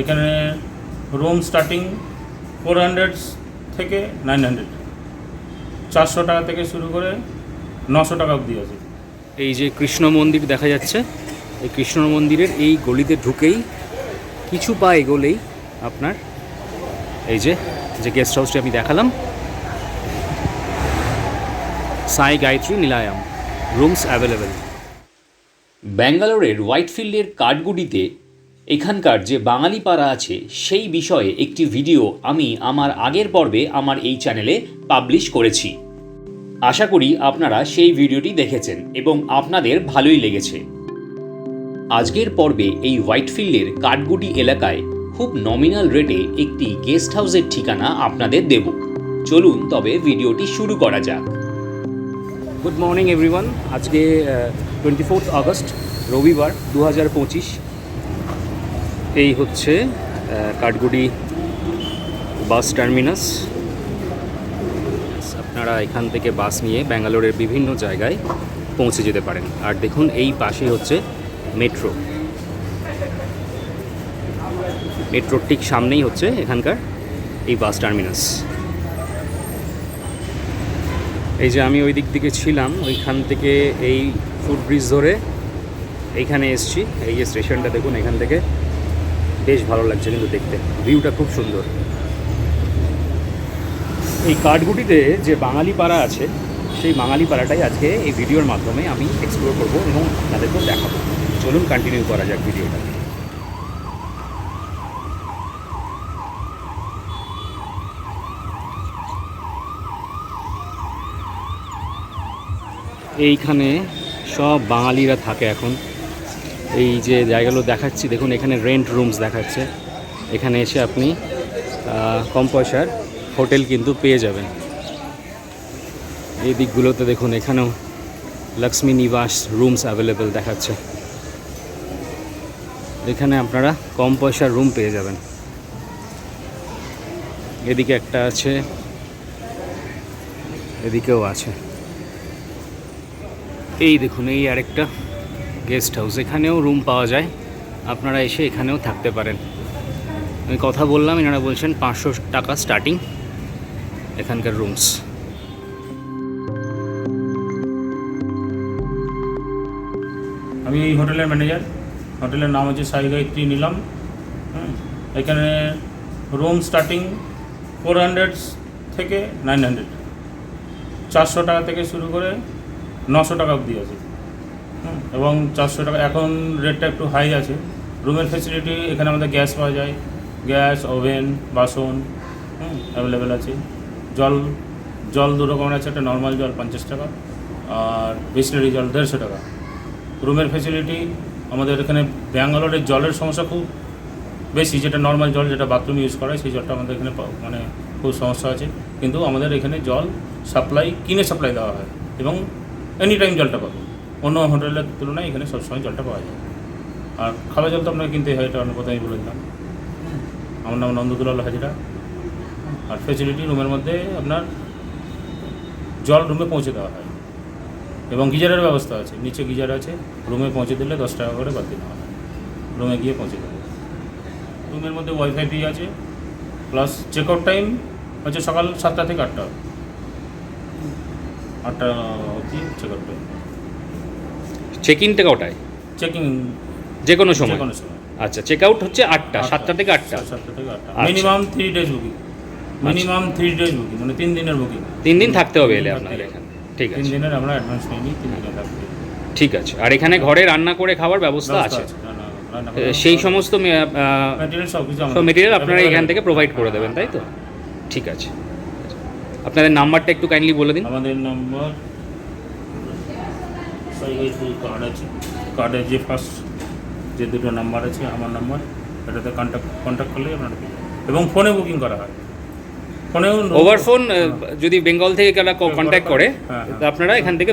এখানে room starting four hundred থেকে nine hundred চারশো টাকা থেকে শুরু করে নশো টাকা অবধি আছে। এই যে কৃষ্ণ মন্দির দেখা যাচ্ছে এই কৃষ্ণ মন্দিরের এই গলিতে ঢুকেই কিছু পা এগোলেই আপনার এই যে যে গেস্ট হাউসটি আমি দেখালাম। সাই গায়ত্রী নীলায়াম রুমস অ্যাভেলেবেল ব্যাঙ্গালোরের হোয়াইটফিল্ডের কাঠগুডিতে এখানকার যে বাঙালি পাড়া আছে, সেই বিষয়ে একটি ভিডিও আমি আমার আগের পর্বে আমার এই চ্যানেলে পাবলিশ করেছি। আশা করি আপনারা সেই ভিডিওটি দেখেছেন এবং আপনাদের ভালোই লেগেছে। আজকের পর্বে এই হোয়াইটফিল্ডের কাঠগুটি এলাকায় খুব নমিনাল রেটে একটি গেস্ট হাউসের ঠিকানা আপনাদের দেব। চলুন তবে ভিডিওটি শুরু করা যাক। গুড মর্নিং এভরিওয়ান আজকে টোয়েন্টি ফোর্থ আগস্ট রবিবার দু হাজার পঁচিশ। এই হচ্ছে কাঠগুড়ি বাস টার্মিনাস। আপনারা এখান থেকে বাস নিয়ে ব্যাঙ্গালোরের বিভিন্ন জায়গায় পৌঁছে যেতে পারেন। আর দেখুন, এই পাশেই হচ্ছে মেট্রো। মেট্রোর ঠিক সামনেই হচ্ছে এখানকার এই বাস টার্মিনাস। এই যে আমি ওই দিক থেকে ছিলাম, ওইখান থেকে এই ফুটব্রিজ ধরে এইখানে এসছি। এই যে স্টেশনটা দেখুন, এখান থেকে বেশ ভালো লাগছে কিন্তু দেখতে। ভিউটা খুব সুন্দর। এই কাঠগুটিতে যে বাঙালি পাড়া আছে, সেই বাঙালি পাড়াটাই আজকে এই ভিডিওর মাধ্যমে আমি এক্সপ্লোর করব এবং আপনাদেরকেও দেখাবো। চলুন কন্টিনিউ করা যাক ভিডিওটা। এইখানে সব বাঙালিরা থাকে এখন। এই যে জায়গাগুলো দেখাচ্ছি, দেখুন এখানে রেন্ট রুমস দেখাচ্ছে। এখানে এসে আপনি কম পয়সার হোটেল কিন্তু পেয়ে যাবেন। এই দিকগুলোতে দেখুন, এখানেও লক্ষ্মী নিবাস রুমস অ্যাভেলেবেল দেখাচ্ছে। এখানে আপনারা কম পয়সার রুম পেয়ে যাবেন। এদিকে একটা আছে, এদিকেও আছে। এই দেখুন, এই আরেকটা গেস্ট হাউস, এখানেও রুম পাওয়া যায়। আপনারা এসে এখানেও থাকতে পারেন। আমি কথা বললাম, এনারা বলছেন পাঁচশো টাকা স্টার্টিং এখানকার রুমস আমি এই হোটেলের ম্যানেজার হোটেলের নাম হচ্ছে সাই গায়ত্রী নিলাম। এখানে রুম স্টার্টিং ফোর হান্ড্রেড থেকে নাইন হান্ড্রেড চারশো টাকা থেকে শুরু করে নশো টাকা অবধি আছে। এবং চারশো টাকা। এখন রেটটা একটু হাই আছে। রুমের ফেসিলিটি এখানে আমাদের গ্যাস পাওয়া যায়। গ্যাস ওভেন বাসন অ্যাভেলেবেল আছে। জল জল দু রকমের আছে। একটা নর্মাল জল পঞ্চাশ টাকা আর বিসলারি জল দেড়শো টাকা। রুমের ফেসিলিটি আমাদের এখানে ব্যাঙ্গালোরের জলের সমস্যা খুব বেশি। যেটা নর্মাল জল, যেটা বাথরুম ইউজ করা হয় সেই জলটা আমাদের এখানে মানে খুব সমস্যা আছে। কিন্তু আমাদের এখানে জল সাপ্লাই কিনে সাপ্লাই দেওয়া হয়। এবং এনি টাইম জলটা পাবো। অন্য হোটেলের তুলনায় এখানে সবসময় জলটা পাওয়া যায়। আর খাওয়া জল তো আপনাকে কিনতে হয়, এটা অন্য কথাই বলে দিলাম। আমার নাম নন্দদুলাল হাজিরা। আর ফেসিলিটি রুমের মধ্যে আপনার জল রুমে পৌঁছে দেওয়া হয়। এবং গিজারের ব্যবস্থা আছে, নিচে গিজার আছে রুমে পৌঁছে দিলে দশ টাকা করে বাদ দেওয়া হয়। রুমে গিয়ে পৌঁছে দেবে রুমের মধ্যে ওয়াইফাই ফ্রি আছে প্লাস চেক আউট টাইম হচ্ছে সকাল সাতটা থেকে আটটা আটটা অবধি চেক আউট টাইম চেক ইনটা কটায়? চেকিং যে কোনো যে সময়। কোনো সময়। আচ্ছা চেক আউট হচ্ছে আটটা সাতটা থেকে আটটা। সাতটা থেকে আটটা। Minimum three days booking minimum three days booking মানে তিন দিনের বুকিং তিন দিন থাকতে হবে এলে তিন আপনার এখানে। ঠিক তিন আছে। দিনের আমরা অ্যাডভান্স নিয়ে নিই তিন দিনের থাকতে ঠিক আছে। আর এখানে ঘরে রান্না করে খাওয়ার ব্যবস্থা আছে? সেই সমস্ত মেটেরিয়াল আপনারা এখান থেকে প্রোভাইড করে দেবেন তাই তো? ঠিক আছে। আপনাদের নাম্বারটা একটু কাইন্ডলি বলে দিন। আমাদের নম্বর কার্ড আছে। কার্ডের যে ফার্স্ট যে দুটো নাম্বার আছে আমার নাম্বার এটাতে কন্ট্যাক্ট কন্ট্যাক্ট করলেই আপনারা এবং ফোনে বুকিং করা হয়। ফোনেও ওভার ফোন যদি বেঙ্গল থেকে কেউ কন্ট্যাক্ট করে হ্যাঁ, হ্যাঁ। আপনারা এখান থেকে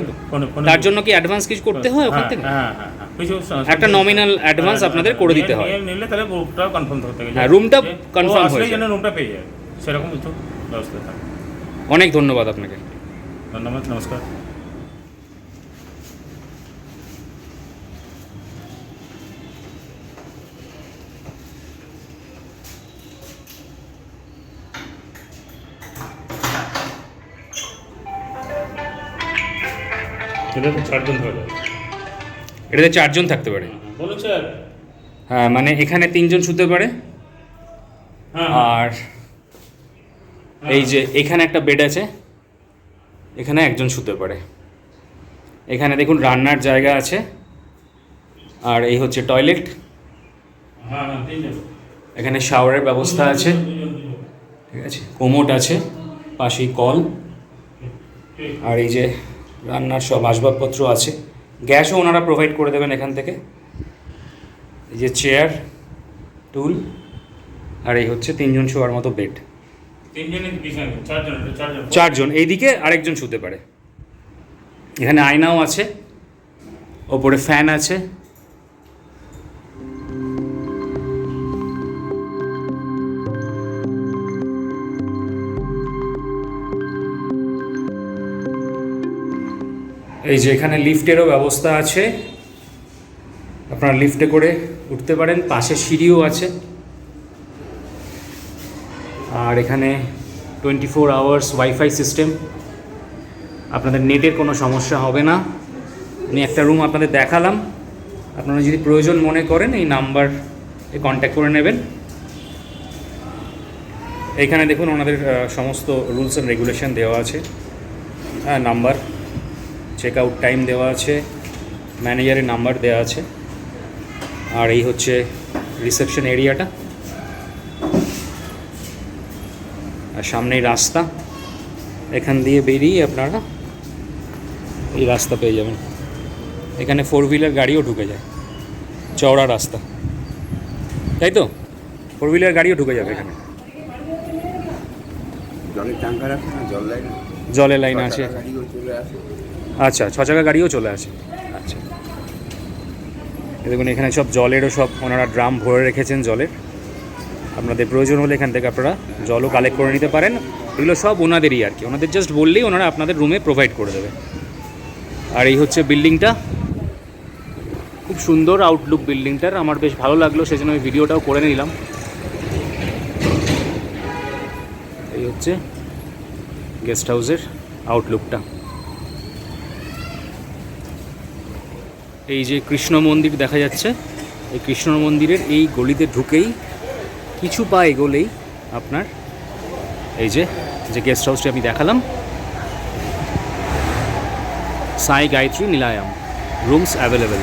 তার জন্য কি অ্যাডভান্স কিছু করতে হয় ওখান হ্যাঁ, থেকে? হ্যাঁ হ্যাঁ কিছু একটা nominal advance আপনাদের করে দিতে হয়। নিলে তাহলে রুমটা কনফার্ম থাকতে হ্যাঁ, roomটা confirm হয়ে যায়। রুমটা পেয়ে যায়। সেরকম কিছু ব্যবস্থা থাকে। অনেক ধন্যবাদ আপনাকে। ধন্যবাদ নমস্কার। সেটাতে চারজন ধরা যাবে। এটাতে চারজন থাকতে পারে। বলুন স্যার। হ্যাঁ মানে এখানে তিনজন শুতে পারে। হ্যাঁ আর এই যে এখানে একটা বেড আছে এখানে একজন শুতে পারে। এখানে দেখুন রান্নার জায়গা আছে আর এই হচ্ছে টয়লেট হ্যাঁ হ্যাঁ এখানে শাওয়ারের ব্যবস্থা আছে। ঠিক আছে কোমোট আছে পাশেই কল। আর এই যে রান্নার সব আসবাবপত্র আছে। গ্যাসও ওনারা প্রোভাইড করে দেবেন এখান থেকে। এই যে চেয়ার টুল আর এই হচ্ছে তিনজন শোয়ার মতো বেড তিনজনের চারজন চারজন। চারজন। এইদিকে আরেকজন শুতে পারে। এখানে আয়নাও আছে ওপরে ফ্যান আছে। এই যে এখানে লিফটেরও ব্যবস্থা আছে। আপনারা লিফটে করে উঠতে পারেন, পাশে সিঁড়িও আছে। আর এখানে twenty four hours wifi system. আপনাদের নেটের কোনো সমস্যা হবে না। আমি একটা রুম আপনাদের দেখালাম। আপনারা যদি প্রয়োজন মনে করেন, এই নাম্বার কন্ট্যাক্ট করে নেবেন। এখানে দেখুন ওনাদের সমস্ত রুলস অ্যান্ড রেগুলেশন দেওয়া আছে। হ্যাঁ নাম্বার। চেক আউট টাইম দেওয়া আছে ম্যানেজারের নাম্বার দেওয়া আছে। আর এই হচ্ছে রিসেপশন এরিয়াটা আর সামনেই রাস্তা। এখান দিয়ে বেরিয়ে আপনারা এই রাস্তা পেয়ে যাবেন। এখানে ফোর হুইলার গাড়িও ঢুকে যায়। চওড়া রাস্তা। তাই তো? ফোর হুইলার গাড়িও ঢুকে যাবে এখানে। জলের লাইন আছে আচ্ছা ছ চাকা গাড়িও চলে আসে। আচ্ছা। দেখুন, এখানে সব জলেরও সব ওনারা ড্রাম ভরে রেখেছেন জলের আপনাদের প্রয়োজন হলে এখান থেকে আপনারা জলও কালেক্ট করে নিতে পারেন। এগুলো সব ওনাদেরই আর কি। ওনাদের জাস্ট বললেই ওনারা আপনাদের রুমে প্রোভাইড করে দেবে। আর এই হচ্ছে বিল্ডিংটা খুব সুন্দর আউটলুক বিল্ডিংটার আমার বেশ ভালো লাগল, সেজন্য আমি ভিডিওটাও করে নিলাম। এই হচ্ছে গেস্ট হাউসের আউটলুকটা এই যে কৃষ্ণ মন্দির দেখা যাচ্ছে, এই কৃষ্ণ মন্দিরের এই গলিতে ঢুকেই কিছু পা এগোলেই আপনার এই যে যে গেস্ট হাউসটি আমি দেখালাম সাই গায়ত্রী নীলায়াম রুমস অ্যাভেলেবেল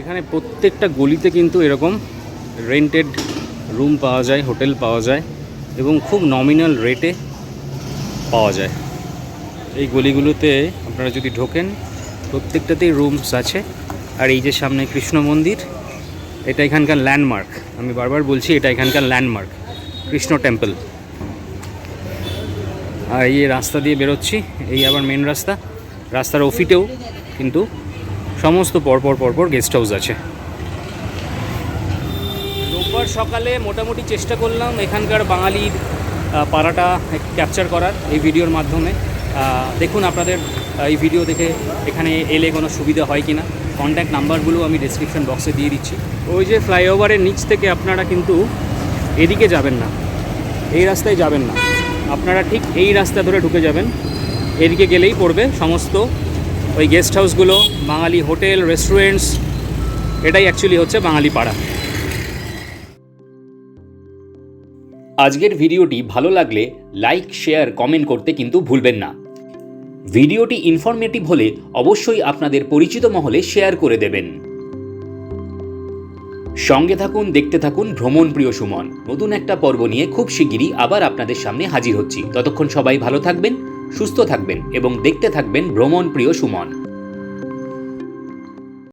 এখানে প্রত্যেকটা গলিতে কিন্তু এরকম রেন্টেড রুম পাওয়া যায় হোটেল পাওয়া যায়, এবং খুব নমিনাল রেটে পাওয়া যায়। এই গলিগুলোতে আপনারা যদি ঢোকেন, প্রত্যেকটাতেই রুমস আছে। আর এই যে সামনে কৃষ্ণ মন্দির, এটা এখানকার ল্যান্ডমার্ক আমি বারবার বলছি, এটা এখানকার ল্যান্ডমার্ক কৃষ্ণ টেম্পল আর এই রাস্তা দিয়ে বেরোচ্ছি, এই আবার মেন রাস্তা। রাস্তার অফিটেও কিন্তু সমস্ত পরপর পরপর গেস্ট হাউস আছে। রোববার সকালে মোটামুটি চেষ্টা করলাম এখানকার বাঙালির পাড়াটা ক্যাপচার করার এই ভিডিওর মাধ্যমে। দেখুন আপনাদের এই ভিডিও দেখে এখানে এলে কোনো সুবিধা হয় কি না কন্ট্যাক্ট নাম্বারগুলো আমি ডিসক্রিপশন বক্সে দিয়ে দিচ্ছি। ওই যে ফ্লাইওভারের নিচ থেকে আপনারা কিন্তু এদিকে যাবেন না। এই রাস্তায় যাবেন না। আপনারা ঠিক এই রাস্তা ধরে ঢুকে যাবেন। এদিকে গেলেই পড়বে সমস্ত ওই গেস্ট হাউসগুলো বাঙালি হোটেল রেস্টুরেন্টস এটাই অ্যাকচুয়ালি হচ্ছে বাঙালি পাড়া। আজকের ভিডিওটি ভালো লাগলে লাইক, শেয়ার, কমেন্ট করতে কিন্তু ভুলবেন না। ভিডিওটি ইনফরমেটিভ হলে অবশ্যই আপনাদের পরিচিত মহলে শেয়ার করে দেবেন। সঙ্গে থাকুন, দেখতে থাকুন ভ্রমণ প্রিয় সুমন। নতুন একটা পর্ব নিয়ে খুব শিগগিরই আবার আপনাদের সামনে হাজির হচ্ছি। ততক্ষণ সবাই ভালো থাকবেন, সুস্থ থাকবেন এবং দেখতে থাকবেন ভ্রমণ প্রিয় সুমন।